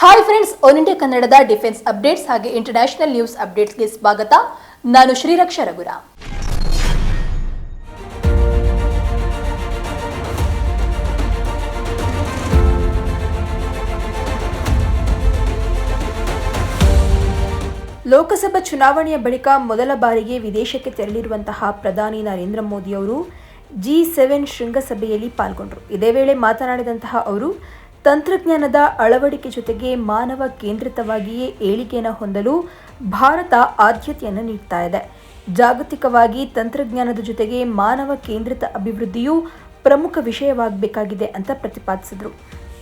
Hi friends all India ಕನ್ನಡದ defence updates ಹಾಗೆ international news ಅಪ್ಡೇಟ್ಸ್ಗೆ ಸ್ವಾಗತ. ನಾನು ಶ್ರೀರಕ್ಷ ರಘುರಾಮ್ ಲೋಕಸಭಾ ಚುನಾವಣೆಯ ಬಳಿಕ ಮೊದಲ ಬಾರಿಗೆ ವಿದೇಶಕ್ಕೆ ತೆರಳಿರುವಂತಹ ಪ್ರಧಾನಿ ನರೇಂದ್ರ ಮೋದಿ ಅವರು ಜಿ ಸೆವೆನ್ ಶೃಂಗಸಭೆಯಲ್ಲಿ ಪಾಲ್ಗೊಂಡರು. ಇದೇ ವೇಳೆ ಮಾತನಾಡಿದಂತಹ ಅವರು ತಂತ್ರಜ್ಞಾನದ ಅಳವಡಿಕೆ ಜೊತೆಗೆ ಮಾನವ ಕೇಂದ್ರಿತವಾಗಿಯೇ ಏಳಿಗೆಯನ್ನು ಹೊಂದಲು ಭಾರತ ಆದ್ಯತೆಯನ್ನು ನೀಡ್ತಾ ಇದೆ. ಜಾಗತಿಕವಾಗಿ ತಂತ್ರಜ್ಞಾನದ ಜೊತೆಗೆ ಮಾನವ ಕೇಂದ್ರಿತ ಅಭಿವೃದ್ಧಿಯು ಪ್ರಮುಖ ವಿಷಯವಾಗಬೇಕಾಗಿದೆ ಅಂತ ಪ್ರತಿಪಾದಿಸಿದರು.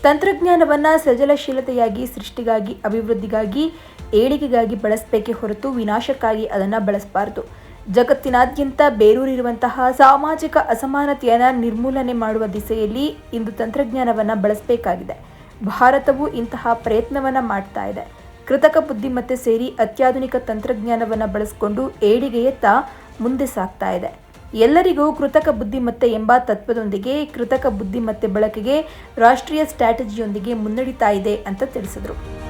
ತಂತ್ರಜ್ಞಾನವನ್ನು ಸೃಜನಶೀಲತೆಯಾಗಿ, ಸೃಷ್ಟಿಗಾಗಿ, ಅಭಿವೃದ್ಧಿಗಾಗಿ, ಏಳಿಗೆಗಾಗಿ ಬಳಸಬೇಕೇ ಹೊರತು ವಿನಾಶಕ್ಕಾಗಿ ಅದನ್ನು ಬಳಸಬಾರದು. ಜಗತ್ತಿನಾದ್ಯಂತ ಬೇರೂರಿರುವಂತಹ ಸಾಮಾಜಿಕ ಅಸಮಾನತೆಯನ್ನು ನಿರ್ಮೂಲನೆ ಮಾಡುವ ದಿಸೆಯಲ್ಲಿ ಇಂದು ತಂತ್ರಜ್ಞಾನವನ್ನು ಬಳಸಬೇಕಾಗಿದೆ. ಭಾರತವು ಇಂತಹ ಪ್ರಯತ್ನವನ್ನು ಮಾಡ್ತಾ ಇದೆ. ಕೃತಕ ಬುದ್ಧಿಮತ್ತೆ ಸೇರಿ ಅತ್ಯಾಧುನಿಕ ತಂತ್ರಜ್ಞಾನವನ್ನು ಬಳಸಿಕೊಂಡು ಏಳಿಗೆಯತ್ತ ಮುಂದೆ ಸಾಗ್ತಾ ಇದೆ. ಎಲ್ಲರಿಗೂ ಕೃತಕ ಬುದ್ಧಿಮತ್ತೆ ಎಂಬ ತತ್ವದೊಂದಿಗೆ, ಕೃತಕ ಬುದ್ಧಿಮತ್ತೆ ಬಳಕೆಗೆ ರಾಷ್ಟ್ರೀಯ ಸ್ಟ್ರಾಟಜಿಯೊಂದಿಗೆ ಮುನ್ನಡೀತಾ ಇದೆ ಅಂತ ತಿಳಿಸಿದರು.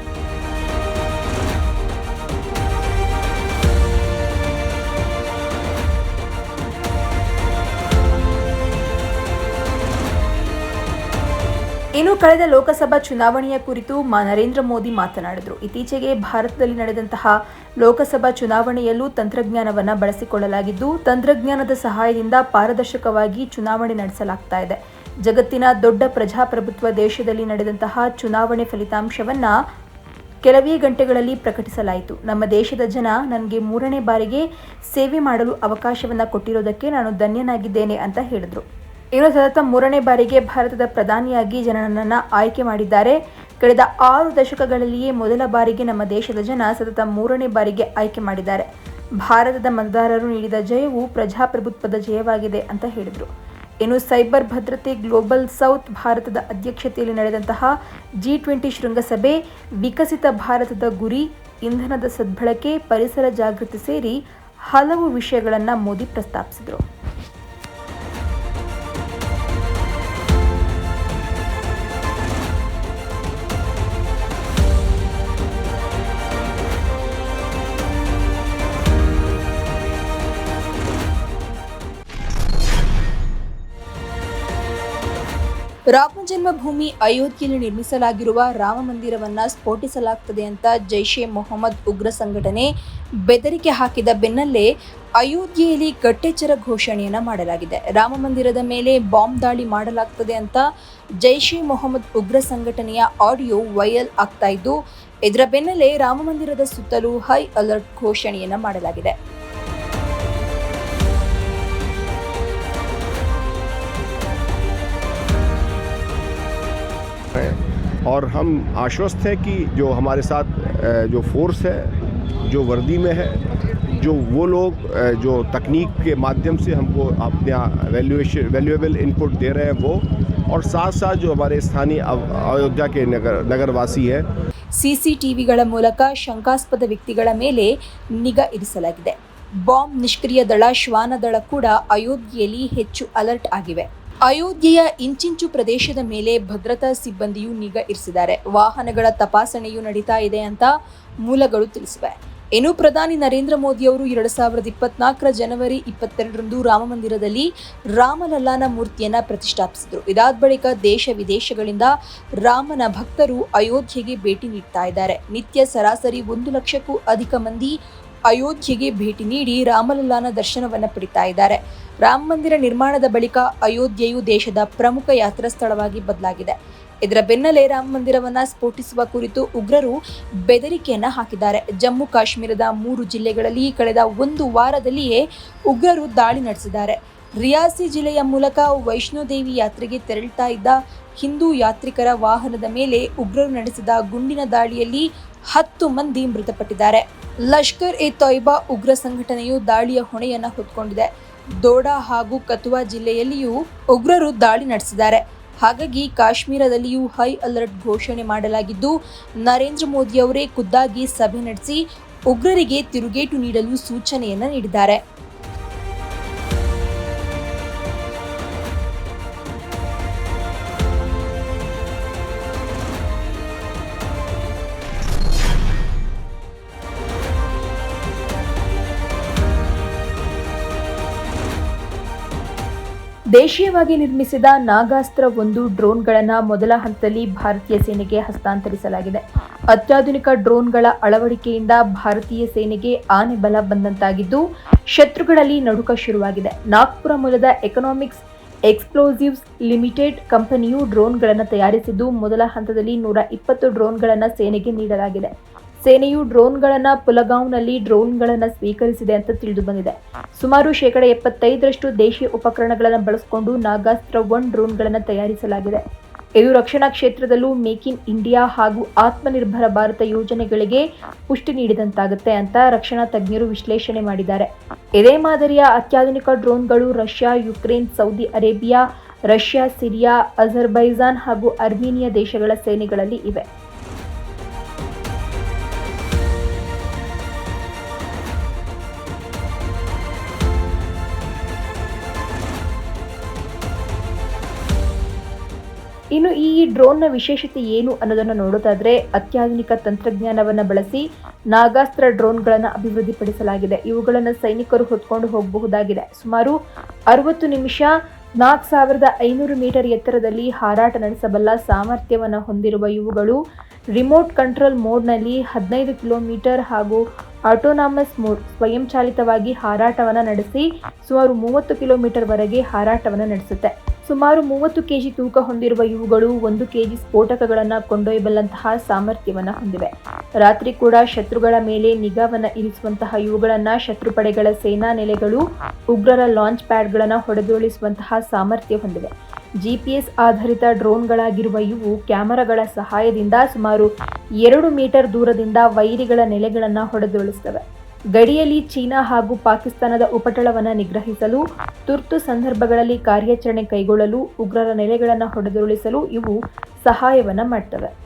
ಇನ್ನು ಕಳೆದ ಲೋಕಸಭಾ ಚುನಾವಣೆಯ ಕುರಿತು ನರೇಂದ್ರ ಮೋದಿ ಮಾತನಾಡಿದರು. ಇತ್ತೀಚೆಗೆ ಭಾರತದಲ್ಲಿ ನಡೆದಂತಹ ಲೋಕಸಭಾ ಚುನಾವಣೆಯಲ್ಲೂ ತಂತ್ರಜ್ಞಾನವನ್ನು ಬಳಸಿಕೊಳ್ಳಲಾಗಿದ್ದು, ತಂತ್ರಜ್ಞಾನದ ಸಹಾಯದಿಂದ ಪಾರದರ್ಶಕವಾಗಿ ಚುನಾವಣೆ ನಡೆಸಲಾಗ್ತಾ ಇದೆ. ಜಗತ್ತಿನ ದೊಡ್ಡ ಪ್ರಜಾಪ್ರಭುತ್ವ ದೇಶದಲ್ಲಿ ನಡೆದಂತಹ ಚುನಾವಣೆ ಫಲಿತಾಂಶವನ್ನು ಕೆಲವೇ ಗಂಟೆಗಳಲ್ಲಿ ಪ್ರಕಟಿಸಲಾಯಿತು. ನಮ್ಮ ದೇಶದ ಜನ ನನಗೆ ಮೂರನೇ ಬಾರಿಗೆ ಸೇವೆ ಮಾಡಲು ಅವಕಾಶವನ್ನು ಕೊಟ್ಟಿರೋದಕ್ಕೆ ನಾನು ಧನ್ಯನಾಗಿದ್ದೇನೆ ಅಂತ ಹೇಳಿದರು. ಇನ್ನು ಸತತ ಮೂರನೇ ಬಾರಿಗೆ ಭಾರತದ ಪ್ರಧಾನಿಯಾಗಿ ಜನರನ್ನು ಆಯ್ಕೆ ಮಾಡಿದ್ದಾರೆ. ಕಳೆದ ಆರು ದಶಕಗಳಲ್ಲಿಯೇ ಮೊದಲ ಬಾರಿಗೆ ನಮ್ಮ ದೇಶದ ಜನ ಸತತ ಮೂರನೇ ಬಾರಿಗೆ ಆಯ್ಕೆ ಮಾಡಿದ್ದಾರೆ. ಭಾರತದ ಮತದಾರರು ನೀಡಿದ ಜಯವು ಪ್ರಜಾಪ್ರಭುತ್ವದ ಜಯವಾಗಿದೆ ಅಂತ ಹೇಳಿದರು. ಇನ್ನು ಸೈಬರ್ ಭದ್ರತೆ, ಗ್ಲೋಬಲ್ ಸೌತ್, ಭಾರತದ ಅಧ್ಯಕ್ಷತೆಯಲ್ಲಿ ನಡೆದಂತಹ ಜಿ ಟ್ವೆಂಟಿ ಶೃಂಗಸಭೆ, ವಿಕಸಿತ ಭಾರತದ ಗುರಿ, ಇಂಧನದ ಸದ್ಬಳಕೆ ಪರಿಸರ ಜಾಗೃತಿ ಸೇರಿ ಹಲವು ವಿಷಯಗಳನ್ನು ಮೋದಿ ಪ್ರಸ್ತಾಪಿಸಿದರು. ರಾಮ ಜನ್ಮಭೂಮಿ ಅಯೋಧ್ಯೆಯಲ್ಲಿ ನಿರ್ಮಿಸಲಾಗಿರುವ ರಾಮ ಮಂದಿರವನ್ನ ಸ್ಫೋಟಿಸಲಾಗ್ತದೆ ಅಂತ ಜೈಷೆ ಮೊಹಮ್ಮದ್ ಉಗ್ರ ಸಂಘಟನೆ ಬೆದರಿಕೆ ಹಾಕಿದ ಬೆನ್ನಲ್ಲೇ ಅಯೋಧ್ಯೆಯಲ್ಲಿ ಕಟ್ಟೆಚ್ಚರ ಘೋಷಣೆಯನ್ನ ಮಾಡಲಾಗಿದೆ. ರಾಮ ಮಂದಿರದ ಮೇಲೆ ಬಾಂಬ್ ದಾಳಿ ಮಾಡಲಾಗ್ತದೆ ಅಂತ ಜೈಷೆ ಮೊಹಮ್ಮದ್ ಉಗ್ರ ಸಂಘಟನೆಯ ಆಡಿಯೋ ವೈರಲ್ ಆಗ್ತಾ ಇದ್ದು, ಇದರ ಬೆನ್ನಲ್ಲೇ ರಾಮ ಮಂದಿರದ ಸುತ್ತಲೂ ಹೈ ಅಲರ್ಟ್ ಘೋಷಣೆಯನ್ನ ಮಾಡಲಾಗಿದೆ. और हम आश्वस्त हैं कि जो हमारे साथ अ, जो फोर्स है जो वर्दी में है जो वो लोग अ, जो तकनीक के माध्यम से हमको अपना वैल्यूएशन वैल्यूएबल इनपुट दे रहे हैं वो और साथ साथ जो हमारे स्थानीय अव- अयोध्या के नगर नगरवासी हैं ಸಿಸಿಟಿವಿಗಳ ಮೂಲಕ ಶಂಕಾಸ್ಪದ ವ್ಯಕ್ತಿಗಳ ಮೇಲೆ ನಿಗಾ ಇರಿಸಲಾಗಿದೆ ಬಾಂಬ್ ನಿಷ್ಕ್ರಿಯ ದಳ ಶ್ವಾನ ದಳ ಕೂಡ ಅಯೋಧ್ಯೆಯಲ್ಲಿ ಹೆಚ್ಚು ಅಲರ್ಟ್ ಆಗಿವೆ ಅಯೋಧ್ಯೆಯ ಇಂಚಿಂಚು ಪ್ರದೇಶದ ಮೇಲೆ ಭದ್ರತಾ ಸಿಬ್ಬಂದಿಯು ನಿಗಾ ಇರಿಸಿದ್ದಾರೆ. ವಾಹನಗಳ ತಪಾಸಣೆಯು ನಡೀತಾ ಇದೆ ಅಂತ ಮೂಲಗಳು ತಿಳಿಸಿವೆ. ಇನ್ನು ಪ್ರಧಾನಿ ನರೇಂದ್ರ ಮೋದಿ ಅವರು ಎರಡು ಸಾವಿರದ ಇಪ್ಪತ್ನಾಲ್ಕರ ಜನವರಿ ಇಪ್ಪತ್ತೆರಡರಂದು ರಾಮಮಂದಿರದಲ್ಲಿ ರಾಮಲಲ್ಲಾನ ಮೂರ್ತಿಯನ್ನು ಪ್ರತಿಷ್ಠಾಪಿಸಿದರು. ಇದಾದ ಬಳಿಕ ದೇಶ ವಿದೇಶಗಳಿಂದ ರಾಮನ ಭಕ್ತರು ಅಯೋಧ್ಯೆಗೆ ಭೇಟಿ ನೀಡ್ತಾ ಇದ್ದಾರೆ. ನಿತ್ಯ ಸರಾಸರಿ ಒಂದು ಲಕ್ಷಕ್ಕೂ ಅಧಿಕ ಮಂದಿ ಅಯೋಧ್ಯೆಗೆ ಭೇಟಿ ನೀಡಿ ರಾಮಲಲ್ಲಾನ ದರ್ಶನವನ್ನು ಪಡಿತಾ ಇದ್ದಾರೆ. ರಾಮ ಮಂದಿರ ನಿರ್ಮಾಣದ ಬಳಿಕ ಅಯೋಧ್ಯೆಯು ದೇಶದ ಪ್ರಮುಖ ಯಾತ್ರಾ ಸ್ಥಳವಾಗಿ ಬದಲಾಗಿದೆ. ಇದರ ಬೆನ್ನಲ್ಲೇ ರಾಮ ಮಂದಿರವನ್ನ ಸ್ಫೋಟಿಸುವ ಕುರಿತು ಉಗ್ರರು ಬೆದರಿಕೆಯನ್ನ ಹಾಕಿದ್ದಾರೆ. ಜಮ್ಮು ಕಾಶ್ಮೀರದ ಮೂರು ಜಿಲ್ಲೆಗಳಲ್ಲಿ ಕಳೆದ ಒಂದು ವಾರದಲ್ಲಿಯೇ ಉಗ್ರರು ದಾಳಿ ನಡೆಸಿದ್ದಾರೆ. ರಿಯಾಸಿ ಜಿಲ್ಲೆಯ ಮೂಲಕ ವೈಷ್ಣೋದೇವಿ ಯಾತ್ರೆಗೆ ತೆರಳುತ್ತಾ ಇದ್ದ ಹಿಂದೂ ಯಾತ್ರಿಕರ ವಾಹನದ ಮೇಲೆ ಉಗ್ರರು ನಡೆಸಿದ ಗುಂಡಿನ ದಾಳಿಯಲ್ಲಿ ಹತ್ತು ಮಂದಿ ಮೃತಪಟ್ಟಿದ್ದಾರೆ. ಲಷ್ಕರ್ ಎ ತೊಯ್ಬಾ ಉಗ್ರ ಸಂಘಟನೆಯು ದಾಳಿಯ ಹೊಣೆಯನ್ನ ಹೊತ್ಕೊಂಡಿದೆ. ದೋಡಾ ಹಾಗೂ ಕತುವಾ ಜಿಲ್ಲೆಯಲ್ಲಿಯೂ ಉಗ್ರರು ದಾಳಿ ನಡೆಸಿದ್ದಾರೆ. ಹಾಗಾಗಿ ಕಾಶ್ಮೀರದಲ್ಲಿಯೂ ಹೈ ಅಲರ್ಟ್ ಘೋಷಣೆ ಮಾಡಲಾಗಿದ್ದು, ನರೇಂದ್ರ ಮೋದಿ ಅವರೇ ಖುದ್ದಾಗಿ ಸಭೆ ನಡೆಸಿ ಉಗ್ರರಿಗೆ ತಿರುಗೇಟು ನೀಡಲು ಸೂಚನೆಯನ್ನ ನೀಡಿದ್ದಾರೆ. ದೇಶೀಯವಾಗಿ ನಿರ್ಮಿಸಿದ ನಾಗಾಸ್ತ್ರ ಒಂದು ಡ್ರೋನ್ಗಳನ್ನು ಮೊದಲ ಹಂತದಲ್ಲಿ ಭಾರತೀಯ ಸೇನೆಗೆ ಹಸ್ತಾಂತರಿಸಲಾಗಿದೆ. ಅತ್ಯಾಧುನಿಕ ಡ್ರೋನ್ಗಳ ಅಳವಡಿಕೆಯಿಂದ ಭಾರತೀಯ ಸೇನೆಗೆ ಆನೆ ಬಲ ಬಂದಂತಾಗಿದ್ದು, ಶತ್ರುಗಳಲ್ಲಿ ನಡುಕ ಶುರುವಾಗಿದೆ. ನಾಗ್ಪುರ ಮೂಲದ ಎಕನಾಮಿಕ್ಸ್ ಎಕ್ಸ್ಪ್ಲೋಸಿವ್ಸ್ ಲಿಮಿಟೆಡ್ ಕಂಪನಿಯು ಡ್ರೋನ್ಗಳನ್ನು ತಯಾರಿಸಿದ್ದು, ಮೊದಲ ಹಂತದಲ್ಲಿ ನೂರ ಇಪ್ಪತ್ತು ಡ್ರೋನ್ಗಳನ್ನು ಸೇನೆಗೆ ನೀಡಲಾಗಿದೆ. ಸೇನೆಯು ಡ್ರೋನ್ಗಳನ್ನು ಪುಲಗಾಂವ್ನಲ್ಲಿ ಡ್ರೋನ್ಗಳನ್ನು ಸ್ವೀಕರಿಸಿದೆ ಅಂತ ತಿಳಿದು ಬಂದಿದೆ ಸುಮಾರು ಶೇಕಡ ಎಪ್ಪತ್ತೈದರಷ್ಟು ದೇಶೀಯ ಉಪಕರಣಗಳನ್ನು ಬಳಸಿಕೊಂಡು ನಾಗಾಸ್ತ್ರ ಒನ್ ಡ್ರೋನ್ಗಳನ್ನು ತಯಾರಿಸಲಾಗಿದೆ. ಇದು ರಕ್ಷಣಾ ಕ್ಷೇತ್ರದಲ್ಲೂ ಮೇಕ್ ಇನ್ ಇಂಡಿಯಾ ಹಾಗೂ ಆತ್ಮನಿರ್ಭರ ಭಾರತ ಯೋಜನೆಗಳಿಗೆ ಪುಷ್ಟಿ ನೀಡಿದಂತಾಗುತ್ತೆ ಅಂತ ರಕ್ಷಣಾ ತಜ್ಞರು ವಿಶ್ಲೇಷಣೆ ಮಾಡಿದ್ದಾರೆ. ಇದೇ ಮಾದರಿಯ ಅತ್ಯಾಧುನಿಕ ಡ್ರೋನ್ಗಳು Russia, Ukraine, Saudi Arabia, Russia, Syria, Azerbaijan ಹಾಗೂ ಅರ್ಮೇನಿಯಾ ದೇಶಗಳ ಸೇನೆಗಳಲ್ಲಿ ಇವೆ. ಡ್ರೋನ್ನ ವಿಶೇಷತೆ ಏನು ಅನ್ನೋದನ್ನು ನೋಡೋದಾದ್ರೆ ಅತ್ಯಾಧುನಿಕ ತಂತ್ರಜ್ಞಾನವನ್ನು ಬಳಸಿ ನಾಗಾಸ್ತ್ರ ಡ್ರೋನ್ಗಳನ್ನು ಅಭಿವೃದ್ಧಿಪಡಿಸಲಾಗಿದೆ. ಇವುಗಳನ್ನು ಸೈನಿಕರು ಹೊತ್ಕೊಂಡು ಹೋಗಬಹುದಾಗಿದೆ. ಸುಮಾರು ಅರವತ್ತು ನಿಮಿಷ ನಾಲ್ಕು ಸಾವಿರದ ಐನೂರು ಮೀಟರ್ ಎತ್ತರದಲ್ಲಿ ಹಾರಾಟ ನಡೆಸಬಲ್ಲ ಸಾಮರ್ಥ್ಯವನ್ನು ಹೊಂದಿರುವ ಇವುಗಳು ರಿಮೋಟ್ ಕಂಟ್ರೋಲ್ ಮೋಡ್ನಲ್ಲಿ ಹದಿನೈದು ಕಿಲೋಮೀಟರ್ ಹಾಗೂ ಆಟೋನಾಮಸ್ ಮೋಡ್ ಸ್ವಯಂಚಾಲಿತವಾಗಿ ಹಾರಾಟವನ್ನು ನಡೆಸಿ ಸುಮಾರು ಮೂವತ್ತು ಕಿಲೋಮೀಟರ್ವರೆಗೆ ಹಾರಾಟವನ್ನು ನಡೆಸುತ್ತೆ. ಸುಮಾರು ಮೂವತ್ತು ಕೆಜಿ ತೂಕ ಹೊಂದಿರುವ ಇವುಗಳು ಒಂದು ಕೆಜಿ ಸ್ಫೋಟಕಗಳನ್ನು ಕೊಂಡೊಯ್ಯಬಲ್ಲಂತಹ ಸಾಮರ್ಥ್ಯವನ್ನು ಹೊಂದಿವೆ. ರಾತ್ರಿ ಕೂಡ ಶತ್ರುಗಳ ಮೇಲೆ ನಿಗಾವನ್ನು ಇರಿಸುವಂತಹ ಇವುಗಳನ್ನು ಶತ್ರುಪಡೆಗಳ ಸೇನಾ ನೆಲೆಗಳು, ಉಗ್ರರ ಲಾಂಚ್ ಪ್ಯಾಡ್ಗಳನ್ನು ಹೊಡೆದುರುಳಿಸುವಂತಹ ಸಾಮರ್ಥ್ಯ ಹೊಂದಿವೆ. ಜಿಪಿಎಸ್ ಆಧಾರಿತ ಡ್ರೋನ್ಗಳಾಗಿರುವ ಇವು ಕ್ಯಾಮರಾಗಳ ಸಹಾಯದಿಂದ ಸುಮಾರು ಎರಡು ಮೀಟರ್ ದೂರದಿಂದ ವೈರಿಗಳ ನೆಲೆಗಳನ್ನು ಹೊಡೆದುರುಳಿಸುತ್ತವೆ ಗಡಿಯಲ್ಲಿ ಚೀನಾ ಹಾಗೂ ಪಾಕಿಸ್ತಾನದ ಉಪಟಳವನ್ನು ನಿಗ್ರಹಿಸಲು, ತುರ್ತು ಸಂದರ್ಭಗಳಲ್ಲಿ ಕಾರ್ಯಾಚರಣೆ ಕೈಗೊಳ್ಳಲು, ಉಗ್ರರ ನೆಲೆಗಳನ್ನು ಹೊಡೆದುರುಳಿಸಲು ಇವು ಸಹಾಯವನ್ನು ಮಾಡ್ತವೆ.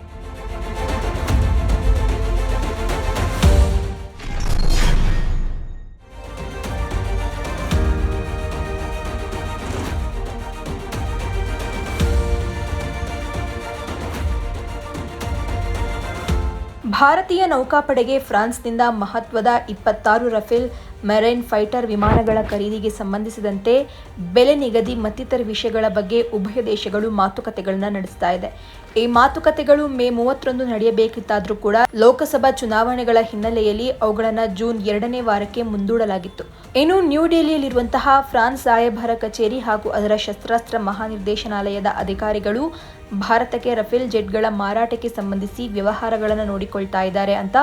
ಭಾರತೀಯ ನೌಕಾಪಡೆಗೆ ಫ್ರಾನ್ಸ್ನಿಂದ ಮಹತ್ವದ ಇಪ್ಪತ್ತಾರು ರಫೇಲ್ ಮೆರೈನ್ ಫೈಟರ್ ವಿಮಾನಗಳ ಖರೀದಿಗೆ ಸಂಬಂಧಿಸಿದಂತೆ ಬೆಲೆ ನಿಗದಿ ಮತ್ತಿತರ ವಿಷಯಗಳ ಬಗ್ಗೆ ಉಭಯ ದೇಶಗಳು ಮಾತುಕತೆಗಳನ್ನು ನಡೆಸ್ತಾ ಇದೆ. ಈ ಮಾತುಕತೆಗಳು ಮೇ ಮೂವತ್ತರಂದು ನಡೆಯಬೇಕಿತ್ತಾದರೂ ಕೂಡ ಲೋಕಸಭಾ ಚುನಾವಣೆಗಳ ಹಿನ್ನೆಲೆಯಲ್ಲಿ ಅವುಗಳನ್ನು ಜೂನ್ ಎರಡನೇ ವಾರಕ್ಕೆ ಮುಂದೂಡಲಾಗಿತ್ತು. ಇನ್ನು ನ್ಯೂ ಡೆಲ್ಲಿಯಲ್ಲಿರುವಂತಹ ಫ್ರಾನ್ಸ್ ರಾಯಭಾರ ಕಚೇರಿ ಹಾಗೂ ಅದರ ಶಸ್ತ್ರಾಸ್ತ್ರ ಮಹಾನಿರ್ದೇಶನಾಲಯದ ಅಧಿಕಾರಿಗಳು ಭಾರತಕ್ಕೆ ರಫೇಲ್ ಜೆಟ್ಗಳ ಮಾರಾಟಕ್ಕೆ ಸಂಬಂಧಿಸಿ ವ್ಯವಹಾರಗಳನ್ನು ನೋಡಿಕೊಳ್ತಾ ಇದ್ದಾರೆ ಅಂತ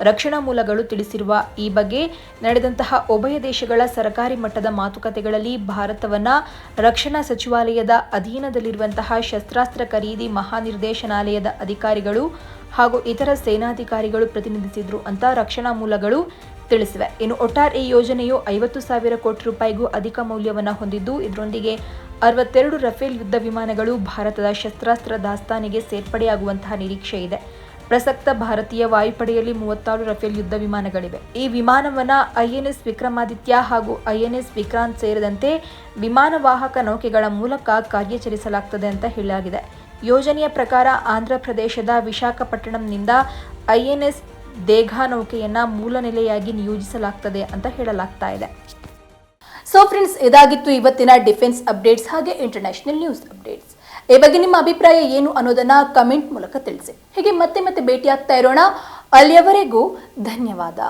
ರಕ್ಷಣಾ ಮೂಲಗಳು ತಿಳಿಸಿರುವ ಈ ಬಗ್ಗೆ ನಡೆದಂತಹ ಉಭಯ ದೇಶಗಳ ಸರ್ಕಾರಿ ಮಟ್ಟದ ಮಾತುಕತೆಗಳಲ್ಲಿ ಭಾರತವನ್ನ ರಕ್ಷಣಾ ಸಚಿವಾಲಯದ ಅಧೀನದಲ್ಲಿರುವಂತಹ ಶಸ್ತ್ರಾಸ್ತ್ರ ಖರೀದಿ ಮಹಾನಿರ್ದೇಶನಾಲಯದ ಅಧಿಕಾರಿಗಳು ಹಾಗೂ ಇತರ ಸೇನಾಧಿಕಾರಿಗಳು ಪ್ರತಿನಿಧಿಸಿದ್ರು ಅಂತ ರಕ್ಷಣಾ ಮೂಲಗಳು ತಿಳಿಸಿವೆ. ಇನ್ನು ಒಟ್ಟಾರೆ ಈ ಯೋಜನೆಯು ಐವತ್ತು ಸಾವಿರ ಕೋಟಿ ರೂಪಾಯಿಗೂ ಅಧಿಕ ಮೌಲ್ಯವನ್ನು ಹೊಂದಿದ್ದು, ಇದರೊಂದಿಗೆ ಅರವತ್ತೆರಡು ರಫೇಲ್ ಯುದ್ಧ ವಿಮಾನಗಳು ಭಾರತದ ಶಸ್ತ್ರಾಸ್ತ್ರ ದಾಸ್ತಾನಿಗೆ ಸೇರ್ಪಡೆಯಾಗುವಂತಹ ನಿರೀಕ್ಷೆ ಇದೆ. ಪ್ರಸಕ್ತ ಭಾರತೀಯ ವಾಯುಪಡೆಯಲ್ಲಿ ಮೂವತ್ತಾರು ರಫೇಲ್ ಯುದ್ಧ ವಿಮಾನಗಳಿವೆ. ಈ ವಿಮಾನವನ್ನು ಐಎನ್ಎಸ್ ವಿಕ್ರಮಾದಿತ್ಯ ಹಾಗೂ ಐಎನ್ಎಸ್ ವಿಕ್ರಾಂತ್ ಸೇರಿದಂತೆ ವಿಮಾನ ವಾಹಕ ನೌಕೆಗಳ ಮೂಲಕ ಕಾರ್ಯಾಚರಿಸಲಾಗುತ್ತದೆ ಅಂತ ಹೇಳಲಾಗಿದೆ. ಯೋಜನೆಯ ಪ್ರಕಾರ ಆಂಧ್ರ ಪ್ರದೇಶದ ವಿಶಾಖಪಟ್ಟಣಂನಿಂದ ಐಎನ್ಎಸ್ ದೇಘಾ ನೌಕೆಯನ್ನ ಮೂಲ ನೆಲೆಯಾಗಿ ನಿಯೋಜಿಸಲಾಗ್ತದೆ ಅಂತ ಹೇಳಲಾಗ್ತಾ ಇದೆ. ಸೊ ಫ್ರೆಂಡ್ಸ್ ಇದಾಗಿತ್ತು ಇವತ್ತಿನ ಡಿಫೆನ್ಸ್ ಅಪ್ಡೇಟ್ಸ್ ಹಾಗೆ ಇಂಟರ್ನ್ಯಾಷನಲ್ ನ್ಯೂಸ್ ಅಪ್ಡೇಟ್ಸ್. ಈ ಬಗ್ಗೆ ನಿಮ್ಮ ಅಭಿಪ್ರಾಯ ಏನು ಅನ್ನೋದನ್ನ ಕಮೆಂಟ್ ಮೂಲಕ ತಿಳಿಸಿ. ಹೀಗೆ ಮತ್ತೆ ಮತ್ತೆ ಭೇಟಿಯಾಗ್ತಾ ಇರೋಣ. ಅಲ್ಲಿಯವರೆಗೂ ಧನ್ಯವಾದ.